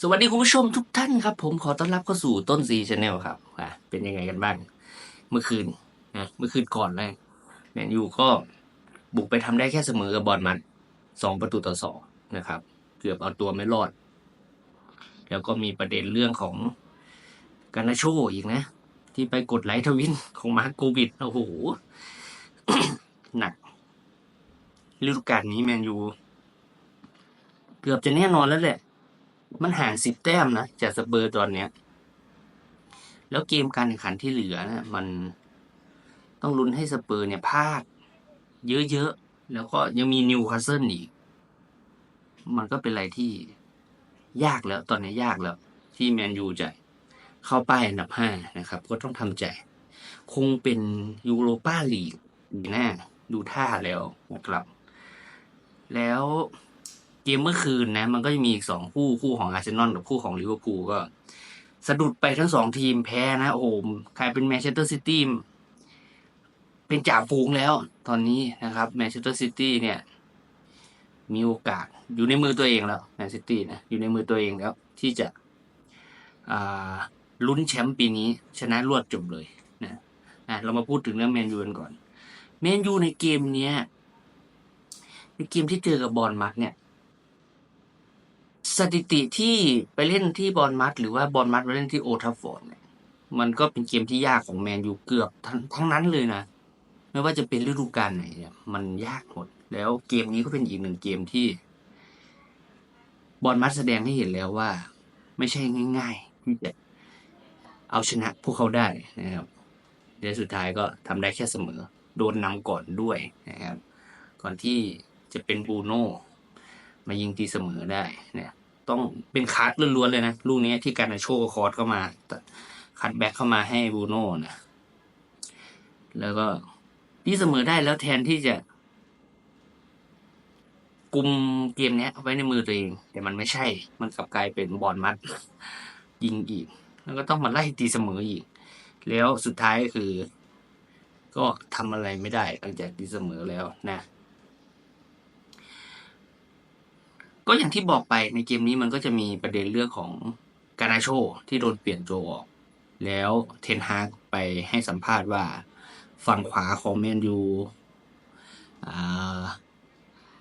สวัสดีคุณผู้ชมทุกท่านครับ ผมขอต้อนรับเข้าสู่ต้นซีชาแนลครับอะเป็นยังไงกันบ้าง เมื่อคืนนะเมื่อคืนก่อนแรกแมนยูก็บุกไปทำได้แค่เสมอกับบอลมันสองประตูต่อสองนะครับ เกือบเอาตัวไม่รอด แล้วก็มีประเด็นเรื่องของการนาโชอีกนะ ที่ไปกดไลค์ทวินของมาร์คโกบิดโอ้โหหนักฤดูกาลนี้แมนยูเกือบจะแน่นอนแล้วแหละ มันห่างสิบแต้มนะจากสเปอร์ตอนเนี้ย แล้วเกมการแข่งขันที่เหลือนะมันต้องลุ้นให้สเปอร์เนี่ยพลาด เยอะๆ แล้วก็ยังมีนิวคาสเซิลอีก มันก็เป็นอะไรที่ยากแล้ว ตอนนี้ยากแล้ว ที่แมนยูจะเข้าป้ายอันดับห้านะครับ ก็ต้องทำใจ คงเป็นยูโรปาลีกปีหน้าดูท่าแล้วนะครับ แล้ว เกมเมื่อคืนนะ มันก็จะมีอีกสองคู่คู่ของอาร์เซนอลกับคู่ของลิเวอร์พูลก็สะดุดไปทั้งสองทีมแพ้นะโอ้โหใครเป็นแมนเชสเตอร์ซิตี้เป็นจ่าฝูงแล้ว ตอนนี้นะครับแมนเชสเตอร์ซิตี้เนี่ย มีโอกาสอยู่ในมือตัวเองแล้วแมนซิตี้นะอยู่ในมือตัวเองแล้ว ที่จะลุ้นแชมป์ปีนี้ ชนะรวดจบเลยนะนะเรามาพูดถึงเรื่องแมนยูกันก่อนแมนยูในเกมเนี้ยในเกมที่เจอกับบอลมัดเนี่ย สถิติที่ไปเล่นที่บอลมัด หรือว่าบอลมัดไปเล่นที่โอทัฟฟอร์ดเนี่ยมันก็เป็นเกมที่ยากของแมนยูเกือบทั้งทั้งนั้นเลยนะ ไม่ว่าจะเป็นฤดูกาลไหนเนี่ยมันยากหมด แล้วเกมนี้ก็เป็นอีกหนึ่งเกมที่ บอลมัดแสดงให้เห็นแล้วว่า ไม่ใช่ง่ายๆที่จะเอาชนะพวกเขาได้นะครับเดี๋ยวสุดท้ายก็ทำได้แค่เสมอ โดนนำก่อนด้วยนะครับ ก่อนที่จะเป็นบูโน่มายิงตีเสมอได้เนี่ย ต้องเป็นคัดล้วนๆเลยนะ ลูกนี้ที่การนาโชคอร์สเข้ามา คัดแบ็กเข้ามาให้บูโน่นะ แล้วก็ตีเสมอได้แล้วแทนที่จะกุมเกมนี้ไว้ในมือตัวเอง แต่มันไม่ใช่ มันกลับกลายเป็นบอลมัด ยิงอีก แล้วก็ต้องมาไล่ตีเสมออีก แล้วสุดท้ายคือ ก็ทำอะไรไม่ได้หลังจากตีเสมอแล้วนะ ก็อย่างที่บอกไปในเกมนี้มันก็จะมีประเด็นเรื่องของการนาโชที่โดนเปลี่ยนตัวออก แล้วเทนฮากไปให้สัมภาษณ์ว่าฝั่งขวาของแมนยูอ่า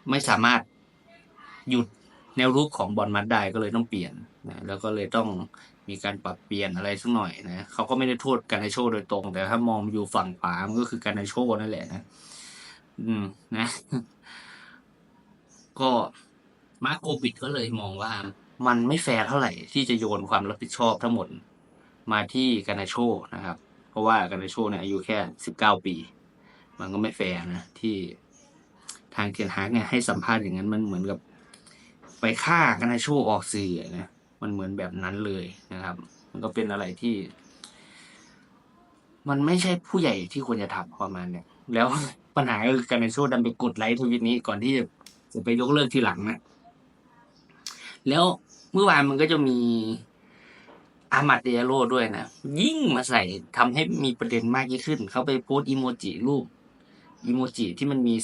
ไม่สามารถหยุดแนวรุกของบอลมัดได้ก็เลยต้องเปลี่ยนนะแล้วก็เลยต้องมีการปรับเปลี่ยนอะไรสักหน่อยนะเขาก็ไม่ได้โทษการนาโชโดยตรง แต่ถ้ามองอยู่ฝั่งขวามันก็คือการนาโชนั่นแหละนะ อืมนะ ก็ มาร์โกบิดก็เลยมองว่ามันไม่แฟร์เท่าไหร่ที่จะโยนความรับผิดชอบทั้งหมดมาที่กานาโชนะครับ เพราะว่ากานาโชเนี่ยอายุแค่สิบเก้าปี มันก็ไม่แฟร์นะ ที่ทางเทียนฮากเนี่ยให้สัมภาษณ์อย่างนั้นมันเหมือนกับ ไปฆ่ากานาโชออกสื่อนะมันเหมือนแบบนั้นเลยนะครับ มันก็เป็นอะไรที่ มันไม่ใช่ผู้ใหญ่ที่ควรจะทำประมาณเนี่ยแล้วปัญหาก็คือการนาโชดันไปกดไลค์ทวิตนี้ก่อนที่จะจะไปยกเลิกทีหลังนะ แล้วเมื่อวานมันก็จะมีอามัดเดยโรด้วยนะ ยิ่งมาใส่ทำให้มีประเด็นมากยิ่งขึ้น เขาไปโพสอีโมจิรูปอีโมจิที่มันมี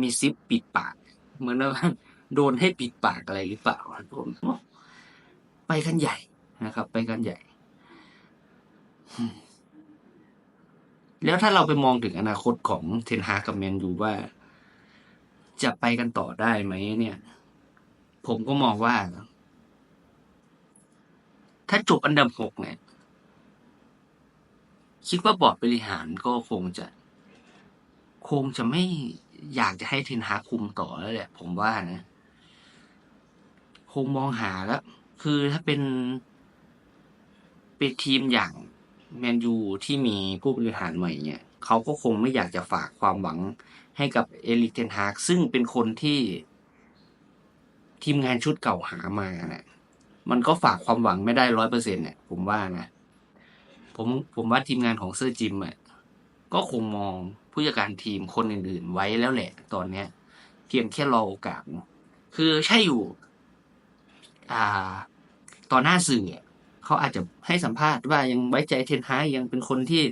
มีซิปปิดปาก เหมือนว่าโดนให้ปิดปากอะไรหรือเปล่าผมไปกันใหญ่นะครับ ไปกันใหญ่ แล้วถ้าเราไปมองถึงอนาคตของเทนฮากับแมนยูว่า จะไปกันต่อได้ไหมเนี่ย ผมก็มองว่า ถ้าจบอันดับหกเนี่ย คิดว่าบอร์ดบริหารก็คงจะ คงจะไม่อยากจะให้เทนฮาคุมต่อแล้วแหละ ผมว่านะ คงมองหาแล้ว คือถ้าเป็น เป็นทีมอย่างแมนยูที่มีผู้บริหารใหม่เนี่ยเขาก็คงไม่อยากจะฝากความหวังให้กับเอลิกเทนฮากซึ่งเป็นคนที่ ทีมงานชุดเก่าหามานะมันก็ฝากความหวังไม่ได้ร้อยเปอร์เซ็นต์เนี่ยผมว่านะผมผมว่าทีมงานของเซอร์จิมอะก็คงมองผู้จัดการทีมคนอื่น ๆ ไว้แล้วแหละ ตอนเนี้ย เพียงแค่รอโอกาสคือใช่อยู่ อ่าต่อหน้าสื่อเขาอาจจะให้สัมภาษณ์ว่ายังไว้ใจเทนฮากยังเป็นคนที่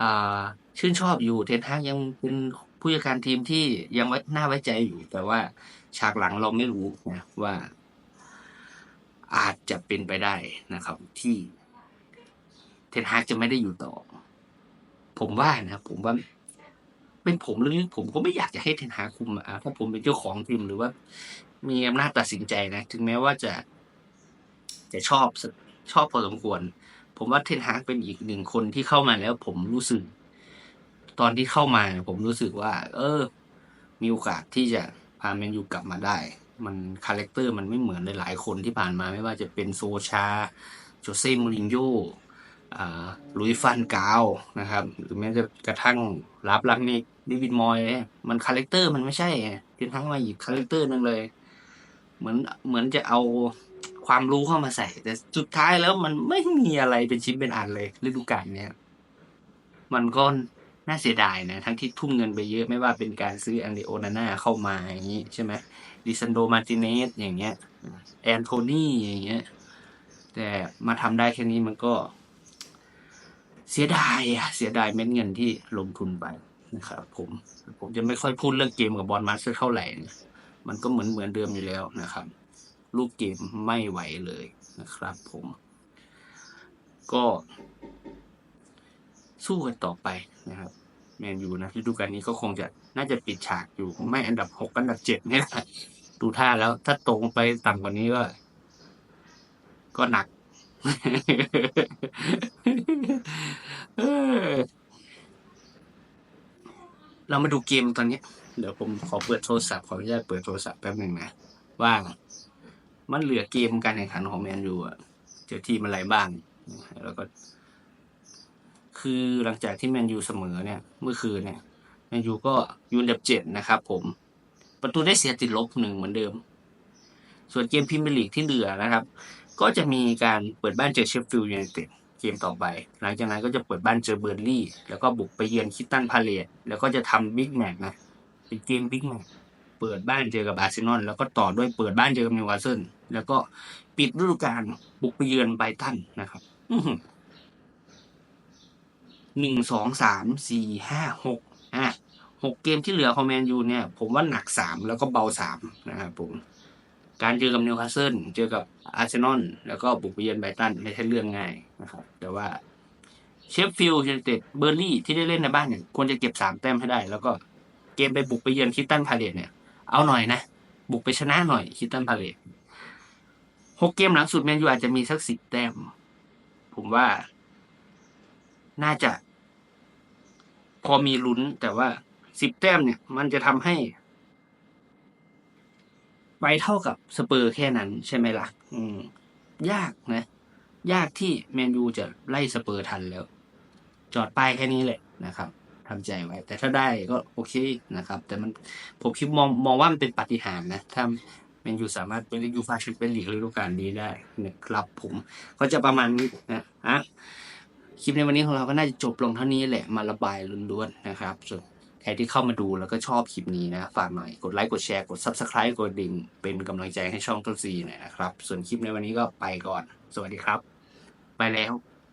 อ่าชื่นชอบอยู่เทนฮากยังเป็นผู้จัดการทีมที่ยังไว้น่าไว้ใจอยู่ แต่ว่า ฉากหลังเราไม่รู้นะว่า อาจจะเป็นไปได้นะครับ ที่เทนฮากจะไม่ได้อยู่ต่อ ผมว่านะครับผมว่า เป็นผมหรือผมก็ไม่อยากจะให้เทนฮากคุมอะถ้าผมเป็นเจ้าของทีมหรือว่า มีอำนาจตัดสินใจนะถึงแม้ว่าจะจะชอบชอบพอสมควร ผมว่าเทนฮากเป็นอีกหนึ่งคนที่เข้ามาแล้ว ผมรู้สึก ตอนที่เข้ามา ผมรู้สึกว่า เออ มีโอกาสที่จะ พาแมนยูกลับมาได้ มันคาแรคเตอร์มันไม่เหมือนหลายๆคนที่ผ่านมาไม่ว่าจะเป็นโซชาโจเซ่มูรินโญ่ลุยฟันกาวนะครับ หรือแม้จะกระทั่งรับลักนิกดิวิดมอยมันคาแรคเตอร์มันไม่ใช่เพียงทั้งมาอีกคาแรคเตอร์หนึงเลย เหมือนเหมือนจะเอาความรู้เข้ามาใส่ แต่สุดท้ายแล้วมันไม่มีอะไรเป็นชิ้นเป็นอันเลยฤดูกาลเนี้ยมันก็ น่าเสียดายนะ ทั้งที่ทุ่มเงินไปเยอะไม่ว่าเป็นการซื้ออันเดโอนาน่าเข้ามาอย่างนี้ใช่ไหมดิซันโดมาร์ติเนสอย่างเงี้ยแอนโทนีอย่างเงี้ยแต่มาทำได้แค่นี้มันก็ เสียดายอะเสียดายเม็ดเงินที่ลงทุนไปนะครับผมผมจะไม่ค่อยพูดเรื่องเกมกับบอลมาสเตอร์เท่าไหร่นะมันก็เหมือนเหมือนเดิมอยู่แล้วนะครับลูกเกมไม่ไหวเลยนะครับ ผม ก็สู้กันต่อไปนะครับ แมนยูนะฤดูกาลนี้ก็คงจะน่าจะปิดฉากอยู่ไม่อันดับหกอันดับเจ็ดเนี่ยนะดูท่าแล้วถ้าตรงไปต่ำกว่านี้ก็ก็หนักเออเรามาดูเกมตอนนี้เดี๋ยวผมขอเปิดโทรศัพท์ขออนุญาตเปิดโทรศัพท์แป๊บหนึ่งนะว่ามันเหลือเกมการแข่งขันของแมนยูอะเจอทีมอะไรบ้าง แล้วก็ คือหลังจากที่แมนยูเสมอเนี่ยเมื่อคืนเนี่ยแมนยูก็ยูนดับเจ็ดนะครับผมประตูได้เสียติดลบหนึ่งเหมือนเดิม ส่วนเกมพรีเมียร์ลีกที่เหลือนะครับ ก็จะมีการเปิดบ้านเจอเชฟฟิลด์ยูไนเต็ดเกมต่อไป หลังจากนั้นก็จะเปิดบ้านเจอเบอร์ลี่ แล้วก็บุกไปเยือนคิตตันพาเลตแล้วก็จะทำบิ๊กแมตช์นะเป็นเกมบิ๊กแมตช์เปิดบ้านเจอกับอาร์เซนอลแล้วก็ต่อด้วยเปิดบ้านเจอกับนิวคาสเซิลแล้วก็ปิดฤดูกาลบุกไปเยือนไบตันนะครับ หนึ่งสองสามสี่ห้าหกอะหกเกมที่เหลือของแมนยูเนี่ย ผมว่าหนักสามแล้วก็เบาสามนะครับผม การเจอกับนิวคาสเซิลเจอกับอาร์เซนอลแล้วก็บุกไปเยือนไบรตันไม่ใช่เรื่องง่ายนะครับ แต่ว่าเชฟฟิลด์ยูไนเต็ดเบอร์ลี่ที่ได้เล่นในบ้านเนี่ยควรจะเก็บสามแต้มให้ได้ แล้วก็เกมไปบุกไปเยือนคิตตันพาเลตเนี่ย เอาหน่อยนะ บุกไปชนะหน่อยคิตตันพาเลตหกเกมหลังสุดแมนยูอาจจะมีสักสิบแต้ม ผมว่า น่าจะ พอมีลุ้นแต่ว่าสิบแต้มเนี่ย มันจะทำให้ ไปเท่ากับสเปอร์แค่นั้นใช่ไหมล่ะ อืม ยากนะ ยากที่แมนยูจะไล่สเปอร์ทันแล้ว จอดป้ายแค่นี้แหละนะครับทำใจไว้ แต่ถ้าได้ก็โอเคนะครับ แต่มันผมคิดมองมองว่ามันเป็นปาฏิหาริย์นะถ้าแมนยูสามารถเป็นยูฟาแชมเปี้ยนลีกฤดูกาลนี้ได้นะครับผมก็จะประมาณนี้นะอะ คลิปในวันนี้ของเราก็น่าจะจบลงเท่านี้แหละมาระบายล้วนๆนะครับส่วนใครที่เข้ามาดูแล้วก็ชอบคลิปนี้นะฝากหน่อยกดไลค์กดแชร์กด Subscribe กดดิ่งเป็นกำลังใจให้ช่องต้นซีหน่อยนะครับ ส่วนคลิปในวันนี้ก็ไปก่อน สวัสดีครับ ไปแล้ว